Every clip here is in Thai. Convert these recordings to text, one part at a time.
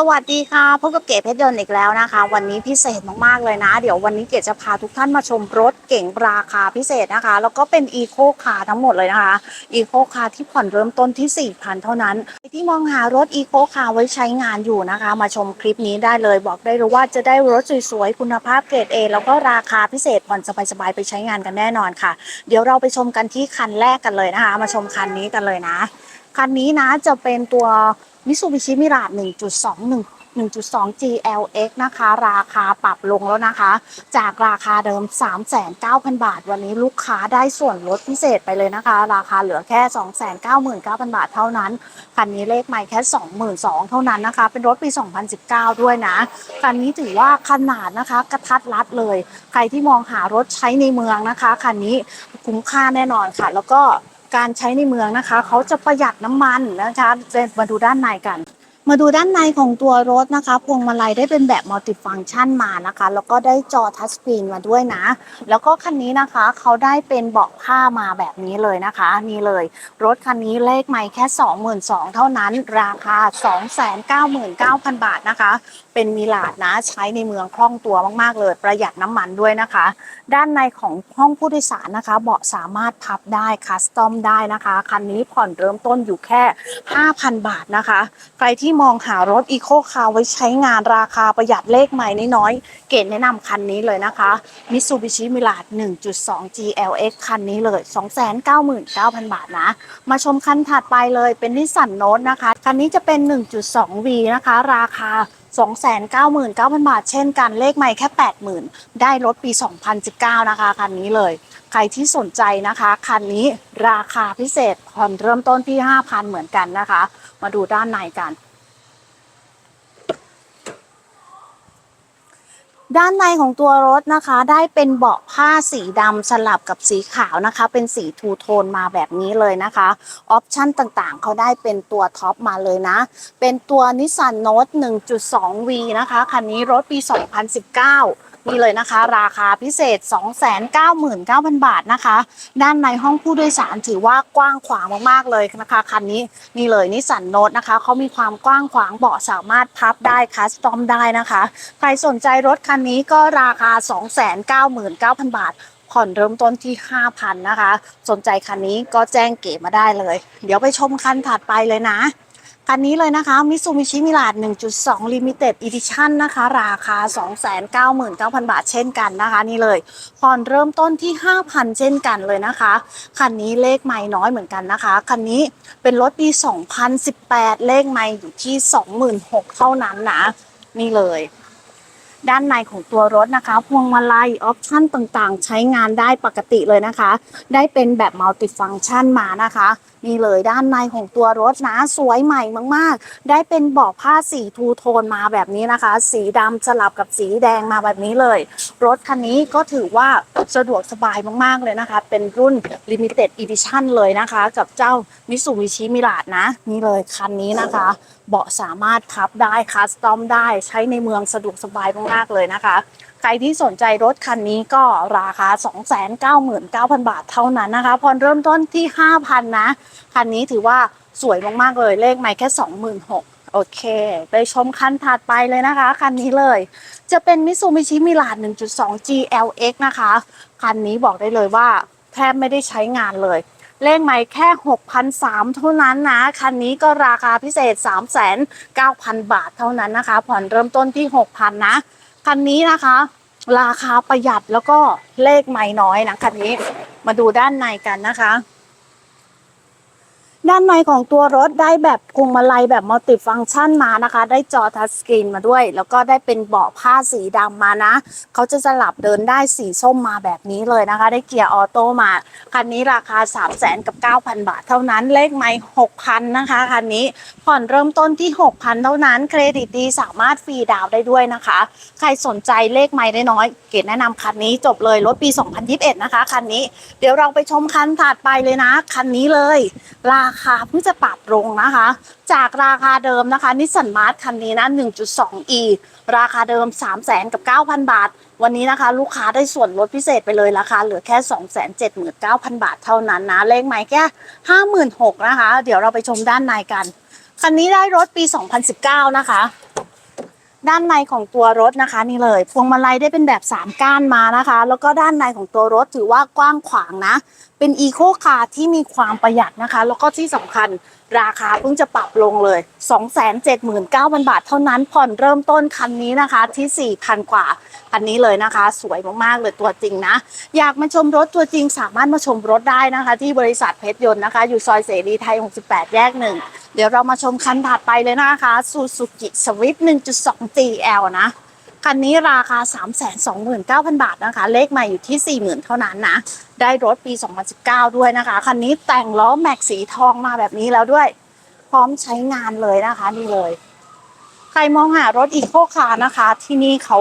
สวัสดีค่ะพบกับเก๋เพชรยนต์อีกแล้วนะคะ วันนี้พิเศษมากๆเลยนะ เดี๋ยววันนี้เก๋จะพาทุกท่านมาชมรถเก่งราคาพิเศษนะคะ แล้วก็เป็นอีโคคาร์ทั้งหมดเลยนะคะอีโคคาร์ที่ผ่อนเริ่มต้นที่ 4,000 เท่านั้นใครที่มองหารถอีโคคาร์ไว้ใช้งานอยู่นะคะ มาชมคลิปนี้ได้เลยบอกได้เลยว่าจะได้รถสวยๆคุณภาพเกรด A แล้วก็ราคาพิเศษผ่อนสบายๆไปใช้งานกันแน่นอนค่ะ เดี๋ยวเราไปชมกันที่คันแรกกันเลยนะคะ มาชมคันนี้กันเลยนะคันนี้นะจะเป็นตัว มิสูบิชิมิราด1.21 1.2 GLX นะคะ ราคาปรับลงแล้วนะคะ จากราคาเดิม 3,900 บาท วันนี้ลูกค้าได้ส่วนลดพิเศษไปเลยนะคะ ราคาเหลือแค่ 299,000 บาทเท่านั้น คันนี้เลขใหม่แค่ 22,000 เท่านั้นนะคะ เป็นรถปี 2019 ด้วยนะ คันนี้ถือว่าขนาดนะคะ กระทัดรัดเลย ใครที่มองหารถใช้ในเมืองนะคะ คันนี้คุ้มค่าแน่นอนค่ะ แล้วก็ การใช้ในเมืองนะคะ เขาจะประหยัดน้ำมันนะคะเดี๋ยวมาดูด้านในกัน มาดูด้านในของตัวรถนะคะ พวงมาลัยได้เป็นแบบมัลติฟัง c t ชันมานะคะ แล้วก็ได้จอทัชสกรีนมาด้วยนะ แล้วก็คันนี้นะคะเขาได้เป็นเบาะผ้ามาแบบนี้เลยนะคะ นี่เลย รถคันนี้เลขไม่แค่ 22,000เท่านั้น ราคา 299,000 บาทนะคะ เป็นมิลาดนะใช้ในเมืองคล่องตัวมากๆเลย ประหยัดน้ำมันด้วยนะคะ ด้านในของห้องผู้โดยสารนะคะ เบาะสามารถพับได้คัสตอมได้นะคะคันนี้ผ่อนเริ่มต้นอยู่แค่ 5,000 บาทนะคะใครที่มองหารถอีโคคาร์ไว้ใช้งานราคาประหยัดเลขใหม่น้อยๆ เกณฑ์แนะนำคันนี้เลยนะคะ Mitsubishi Mirage 1.2 GLX คันนี้เลย 299,000 บาทนะ มาชมคันถัดไปเลยเป็นนิสสันโน e นะคะ คันนี้จะเป็น 1.2V นะคะ ราคา299,000 บาท เช่นกันเลขใหม่แค่ 80,000 ได้รถปี 2019 นะคะ คันนี้เลย ใครที่สนใจนะคะ คันนี้ราคาพิเศษผ่อนเริ่มต้นที่ 5,000 เหมือนกันนะคะ มาดูด้านในกัน ด้านในของตัวรถนะคะ ได้เป็นเบาะผ้าสีดำสลับกับสีขาวนะคะ เป็นสีทูโทนมาแบบนี้เลยนะคะออปชั่นต่างๆ เขาได้เป็นตัวท็อปมาเลยนะ เป็นตัวนิสสันโน e 1.2V นะคะ คันนี้รถปี 2019 นี่เลยนะคะ ราคาพิเศษ 299,000 บาทนะคะ ด้านในห้องผู้โดยสารถือว่ากว้างขวางมากๆเลยนะคะคันนี้นี่เลยนิสสันโน e นะคะเขามีความกว้างขวางเบาะสามารถพับได้คัสตอมได้นะคะ ใครสนใจรถคันนี้ก็ราคา 299,000 บาทผ่อนเริ่มต้นที่ 5,000 นะคะ สนใจคันนี้ก็แจ้งเก๋มาได้เลย เดี๋ยวไปชมคันถัดไปเลยนะ คันนี้เลยนะคะมิซูมิชิมิลาด1.2 Limited Edition นะคะ ราคา 299,000 บาทเช่นกันนะคะ นี่เลยผ่อนเริ่มต้นที่ 5,000 เช่นกันเลยนะคะ คันนี้เลขไม่น้อยเหมือนกันนะคะ คันนี้เป็นรถปี 2018 เลขไม่อยู่ที่ 26,000เท่านั้นนะ นี่เลย ด้านในของตัวรถนะคะ พวงมาลัยออปชั่นต่างๆ ใช้งานได้ปกติเลยนะคะ ได้เป็นแบบมัลติฟังชันมานะคะนี่เลยด้านในของตัวรถนะ สวยใหม่มาก ๆ ได้เป็นเบาะผ้าสีทูโทนมาแบบนี้นะคะ สีดำสลับกับสีแดงมาแบบนี้เลย รถคันนี้ก็ถือว่าสะดวกสบายมาก ๆ เลยนะคะ เป็นรุ่น Limited Edition เลยนะคะ กับเจ้า Mitsubishi Mirage นะ นี่เลยคันนี้นะคะ เบาะสามารถพับได้คัสตอมได้ใช้ในเมืองสะดวกสบายมากๆเลยนะคะ ใครที่สนใจรถคันนี้ก็ราคา 299,000 บาทเท่านั้นนะคะผ่อนเริ่มต้นที่ 5,000 นะ คันนี้ถือว่าสวยมากๆเลยเลขไม่แค่ 26,000โอเค ไปชมคันถัดไปเลยนะคะ คันนี้เลย จะเป็น Mitsubishi Mirage 1.2 GLX นะคะ คันนี้บอกได้เลยว่าแทบไม่ได้ใช้งานเลย เลขใหม่แค่ 6,003เท่านั้นนะ คันนี้ก็ราคาพิเศษ 39,000 บาทเท่านั้นนะคะ ผ่อนเริ่มต้นที่ 6,000 นะ คันนี้นะคะ ราคาประหยัดแล้วก็เลขไม่น้อยนะคันนี้ มาดูด้านในกันนะคะ ด้านในของตัวรถได้แบบพวงมาลัยแบบมัลติฟัง c t ชันมานะคะ ได้จอทัชสกรีนมาด้วย แล้วก็ได้เป็นเบาะผ้าสีดำมานะ เขาจะสลับเดินได้สีส้มมาแบบนี้เลยนะคะ ได้เกียร์ออโต้มา คันนี้ราคา 3 0 0 0 0 0กับ 9,000 บาทเท่านั้น เลขไม่6,000 นะคะ คันนี้ผ่อนเริ่มต้นที่ 6,000 เท่านั้น เครดิตดีสามารถฟรีดาวน์ได้ด้วยนะคะ ใครสนใจเลขไม่ได้น้อย เกดแนะนำคันนี้จบเลยรถปี 2021 นะคะ คันนี้ เดี๋ยวเราไปชมคันถัดไปเลยนะ คันนี้เลยราคาเพิ่งจะปรับลงนะคะ จากราคาเดิมนะคะนิสสันมาร์ทคันนี้นะ 1.2e ราคาเดิม 3 0 0 0 0กับ 9,000 บาท วันนี้นะคะ ลูกค้าได้ส่วนลดพิเศษไปเลยราคาเหลือแค่ 279,000 บาทเท่านั้นนะ เลขไม้แค่56,000นะคะ เดี๋ยวเราไปชมด้านในกัน คันนี้ได้รถปี 2019 นะคะด้านในของตัวรถนะคะนี่เลยพวงมาลัยได้เป็นแบบ 3 ก้านมานะคะ แล้วก็ด้านในของตัวรถถือว่ากว้างขวางนะเป็นอีโคคาร์ที่มีความประหยัดนะคะ แล้วก็ที่สำคัญราคาเพิ่งจะปรับลงเลย 279,000 บาทเท่านั้นผ่อนเริ่มต้นคันนี้นะคะที่ 4,000 กว่า คันนี้เลยนะคะ สวยมากๆเลยตัวจริงนะ อยากมาชมรถตัวจริงสามารถมาชมรถได้นะคะ ที่บริษัทเพชรยนต์นะคะ อยู่ซอยเสรีไทย 68 แยกหนึ่งเดี๋ยวเรามาชมคันถัดไปเลยนะคะ Suzuki Swift 1.2 GL นะ คันนี้ราคา 329,000 บาทนะคะ เลขใหม่อยู่ที่ 40,000 เท่านั้นนะ ได้รถปี 2019 ด้วยนะคะ คันนี้แต่งล้อแม็กสีทองมาแบบนี้แล้วด้วย พร้อมใช้งานเลยนะคะนี่เลย ใครมองหารถอีโคคาร์นะคะ ที่นี่เขา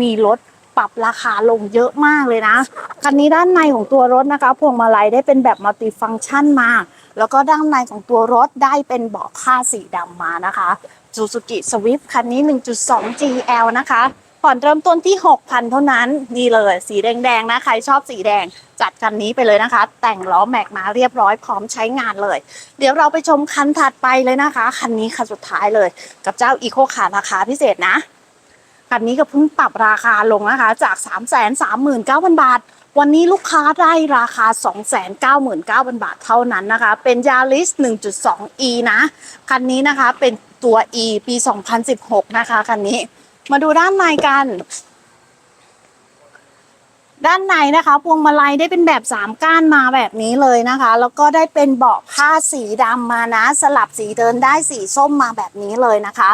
มีรถปรับราคาลงเยอะมากเลยนะ คันนี้ด้านในของตัวรถนะคะ พวงมาลัยได้เป็นแบบมัลติฟังก์ชันมา แล้วก็ด้านในของตัวรถได้เป็นเบาะผ้าสีดำมานะคะ Suzuki Swift คันนี้ 1.2 GL นะคะ ผ่อนเริ่มต้นที่ 6,000 เท่านั้น นี่เลย สีแดงๆนะ ใครชอบสีแดง จัดคันนี้ไปเลยนะคะ แต่งล้อแม็กมาเรียบร้อยพร้อมใช้งานเลย เดี๋ยวเราไปชมคันถัดไปเลยนะคะ คันนี้คันสุดท้ายเลย กับเจ้า Eco Car ราคาพิเศษนะ คันนี้ก็เพิ่งปรับราคาลงนะคะ จาก 339,000 บาทวันนี้ลูกค้าได้ราคา 299,000 บาทเท่านั้นนะคะ เป็น Yaris 1.2e นะ คันนี้นะคะเป็น ตัว e ปี 2016 นะคะคันนี้ มาดูด้านในกัน ด้านในนะคะพวงมาลัยได้เป็นแบบ3ก้านมาแบบนี้เลยนะคะ แล้วก็ได้เป็นเบาะผ้าสีดำมานะ สลับสีเดินได้สีส้มมาแบบนี้เลยนะคะ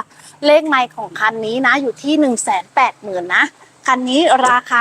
เลขไมค์ของคันนี้นะอยู่ที่ 1 8 0 0 0 0นะ คันนี้ราคา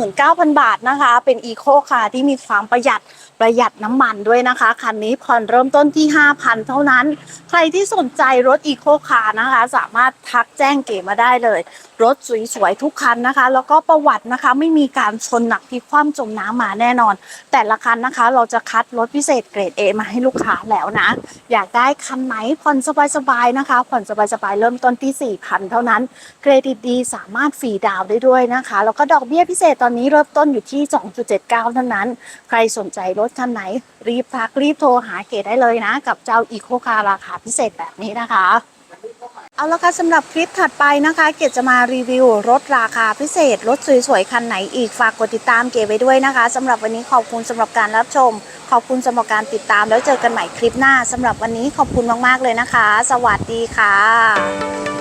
299,000 บาทนะคะ เป็นอีโคคาร์ที่มีความประหยัดประหยัดน้ำมันด้วยนะคะ คันนี้ผ่อนเริ่มต้นที่ 5,000 เท่านั้น ใครที่สนใจรถอีโคคาร์นะคะ สามารถทักแจ้งเก๋มาได้เลย รถสวยๆทุกคันนะคะ แล้วก็ประวัตินะคะไม่มีการชนหนักที่คว่ำจมน้ำมาแน่นอน แต่ละคันนะคะเราจะคัดรถพิเศษเกรด A มาให้ลูกค้าแล้วนะ อยากได้คันไหนผ่อนสบายๆนะคะ ผ่อนสบายๆเริ่มต้นที่ 4,000 เท่านั้น เครดิตดีสามารถฟรีดาวได้ด้วยนะคะ แล้วก็ดอกเบี้ยพิเศษตอนนี้เริ่มต้นอยู่ที่ 2.79 เท่านั้น ใครสนใจรถคันไหน รีบทักรีบโทรหาเกดได้เลยนะ กับเจ้าอีโคคาราคาพิเศษแบบนี้นะคะเอาละค่ะสำหรับคลิปถัดไปนะคะ เกดจะมารีวิวรถราคาพิเศษ รถสวยๆ คันไหนอีกฝากกดติดตามเกดไว้ด้วยนะคะสำหรับวันนี้ขอบคุณสำหรับการรับชม ขอบคุณสำหรับการติดตามแล้วเจอกันใหม่คลิปหน้าสำหรับวันนี้ขอบคุณมากๆเลยนะคะ สวัสดีค่ะ